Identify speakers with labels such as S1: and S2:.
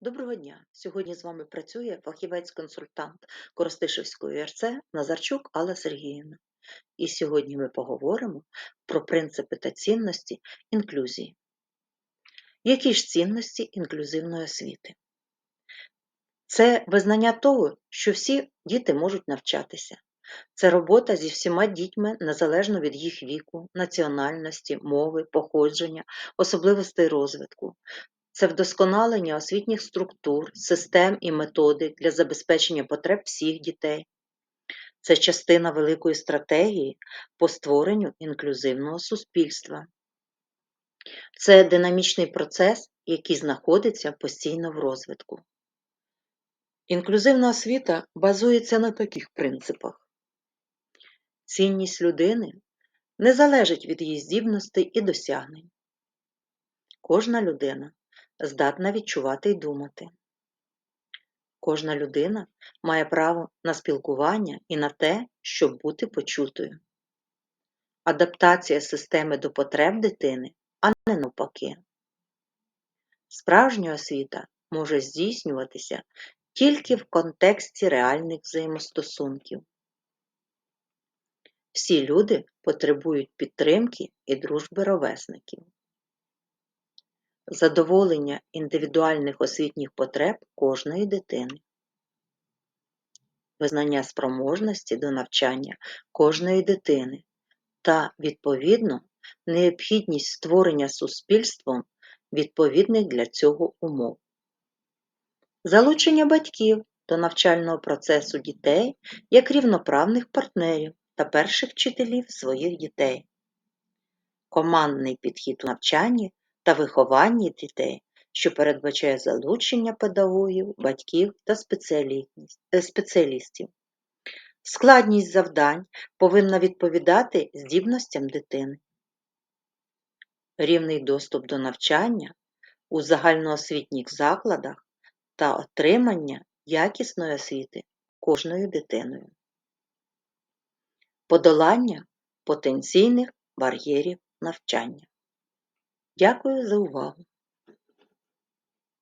S1: Доброго дня! Сьогодні з вами працює фахівець-консультант Коростишівської РЦ Назарчук Алла Сергіївна. І сьогодні ми поговоримо про принципи та цінності інклюзії. Які ж цінності інклюзивної освіти? Це визнання того, що всі діти можуть навчатися. Це робота зі всіма дітьми незалежно від їх віку, національності, мови, походження, особливостей розвитку. Це вдосконалення освітніх структур, систем і методик для забезпечення потреб всіх дітей. Це частина великої стратегії по створенню інклюзивного суспільства. Це динамічний процес, який знаходиться постійно в розвитку. Інклюзивна освіта базується на таких принципах. Цінність людини не залежить від її здібностей і досягнень. Кожна людина здатна відчувати й думати. Кожна людина має право на спілкування і на те, щоб бути почутою. Адаптація системи до потреб дитини, а не навпаки. Справжня освіта може здійснюватися тільки в контексті реальних взаємостосунків. Всі люди потребують підтримки і дружби ровесників задоволення індивідуальних освітніх потреб кожної дитини, визнання спроможності до навчання кожної дитини та, відповідно, необхідність створення суспільством відповідних для цього умов, залучення батьків до навчального процесу дітей як рівноправних партнерів та перших вчителів своїх дітей, командний підхід у навчанні та вихованні дітей, що передбачає залучення педагогів, батьків та е, спеціалістів. Складність завдань повинна відповідати здібностям дитини. Рівний доступ до навчання у загальноосвітніх закладах та отримання якісної освіти кожною дитиною. Подолання потенційних бар'єрів навчання. Дякую за увагу!